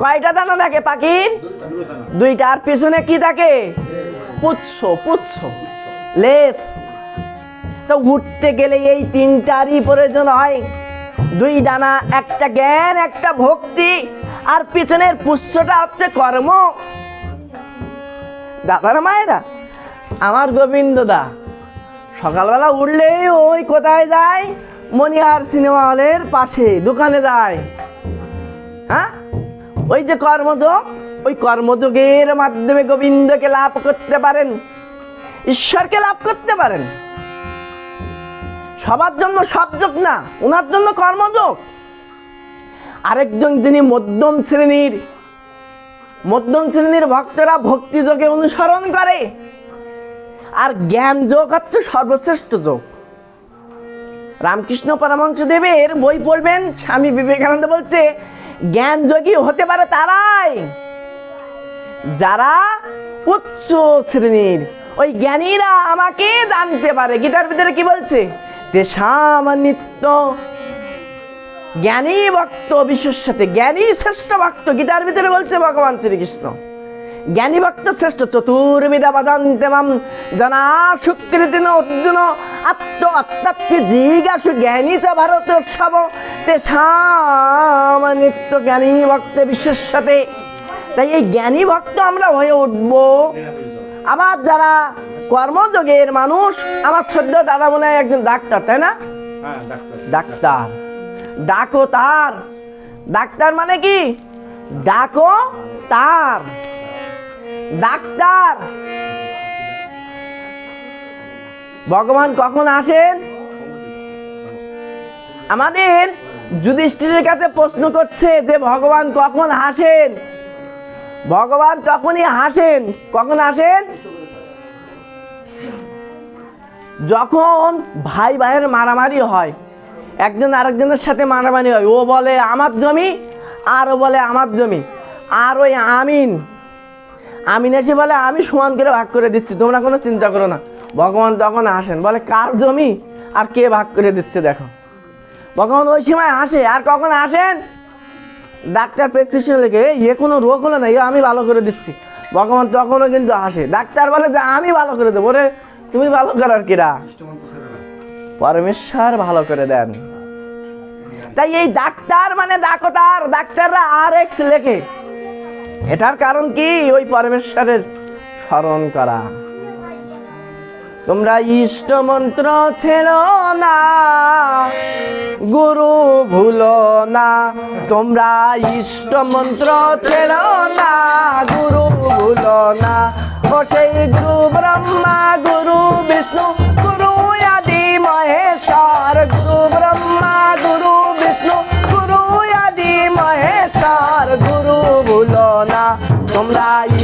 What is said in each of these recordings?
কয়টা দানা থাকে পাখির দুইটা। আর পিছনে কি থাকে? পুচ্ছ পুচ্ছ। লেস তো উঠতে গেলে এই তিনটারই প্রয়োজন হয়। দুই ডানা একটা জ্ঞান, একটা ভক্তি। আর পিছনের পুষ্পটা হচ্ছে কর্ম। দাদার মায়েরা, আমার গোবিন্দ দা সকালবেলা উঠলেই ওই কোথায় যায়? মনিহার সিনেমা হলের পাশে, দোকানে যায়। হ্যাঁ? ওই যে কর্মযোগ, ওই কর্মযোগের মাধ্যমে গোবিন্দকে লাভ করতে পারেন, ঈশ্বরকে লাভ করতে পারেন। সবার জন্য সব যোগ না ওনার জন্য কর্মযোগ। আরেকজন যিনি মধ্যম শ্রেণির মধ্যম শ্রেণির ভক্তরা ভক্তি যোগে অনুসরণ করে, আর জ্ঞান যোগ হচ্ছে সর্বশ্রেষ্ঠ যোগ। রামকৃষ্ণ পরমহংস দেবের বই পড়বেন, স্বামী বিবেকানন্দ বলছে জ্ঞান যোগী হতে পারে তারাই। যারা উচ্চ শ্রেণির, ওই জ্ঞানীরা আমাকে জানতে পারে। গীতার ভিতরে কি বলছে? নিত্য জ্ঞানী ভক্ত বিশ্বের সাথে জ্ঞানী শ্রেষ্ঠ ভক্ত। গীতার ভিতরে বলছে ভগবান শ্রীকৃষ্ণ। জ্ঞানী ভক্ত শ্রেষ্ঠ চতুর্বিদা বাদান্তে মাম। জনা সুকৃতিন অর্জুন আত্ম আত্মাত্মে জিজ্ঞাসু জ্ঞানী চ ভারত উৎসব তেষাম নিত্য জ্ঞানী ভক্ত বিশ্বের সাথে তাই এই জ্ঞানী ভক্ত আমরা হয়ে উঠব। আবার যারা কর্মযোগের মানুষ আমার ছোট্ট দাদা মনে হয় একজন ডাক্তার তাই না? হ্যাঁ ডাক্তার। ডাকো তার। ডাক্তার মানে কি? ডাকো তার। ডাক্তার! ভগবান কখন আসেন? আমাদের যুধিষ্ঠিরের কাছে প্রশ্ন করছে যে ভগবান কখন হাসেন ভগবান তখনই হাসেন কখন আসেন? যখন ভাই ভাইয়ের মারামারি হয়, একজন আরেকজনের সাথে মারামারি হয়, ও বলে, আমার জমি, আর ও বলে, আমার জমি, আর ওই আমিন আমিন এসে বলে আমি সমান করে ভাগ করে দিচ্ছি তোমরা কোনো চিন্তা করো না। ভগবান তখন আসেন বলে কার জমি? আর কে ভাগ করে দিচ্ছে দেখো? ভগবান ওই সময় আসে আর কখন আসেন? ডাক্তার প্রেসক্রিপশন লিখে "এই, এ কোনো রোগ হলো না এ আমি ভালো করে দিচ্ছি। ভগবান তখনও কিন্তু আসে। ডাক্তার বলে যে আমি ভালো করে দেবো রে তুমি ভালো করার কিরা পরমেশ্বর ভালো করে দেন। তাই এই ডাক্তার মানে ডাকতার ডাক্তাররা আর এক্স লেখে। এটার কারণ কি? ওই পরমেশ্বরের স্মরণ করা। তোমরা ইষ্ট মন্ত্র ছিল না, গুরু ভুলো না। তোমরা ইষ্ট মন্ত্র ছিল না, গুরু ভুলো না। ও সেই গুরু ব্রহ্মা, গুরু বিষ্ণু, গুরু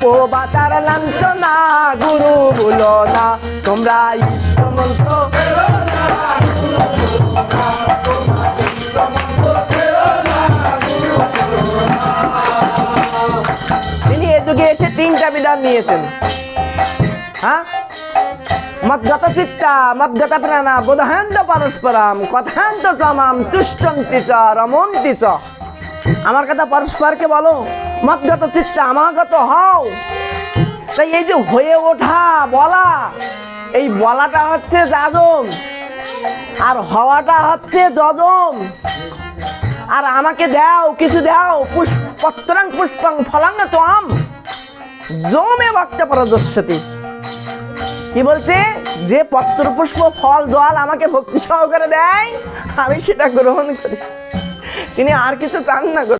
অপবাতার লাঞ্ছনা, গুরু বলো না, তোমরা তিনি এ যুগে এসে তিনটা বিধান নিয়েছেন। হ্যাঁ? মদ্গত চিত্তা মদ্গত প্রাণা বোধহান্ত পরস্পরাম, কথান্ত চমাম তুষ্টন্তি চ, রমন্তি চ। আমার কথা পরস্পরকে বলো। মদ্গত চিত্তা আমাগত হও। তাই এই যে হয়ে ওঠা বলা, এই বলাটা হচ্ছে যাজন, আর হওয়াটা হচ্ছে যজন। আর আমাকে দাও, কিছু দাও, পুষ্প, পত্রাং পুষ্পাং ফলাং তোম জমে বক্তা পরদস্যতি। কি বলছে? যে পত্র, পুষ্প, ফল, জল আমাকে ভক্তি সহকারে দেয়, আমি সেটা গ্রহণ করি। তিনি আর কিছু চান না।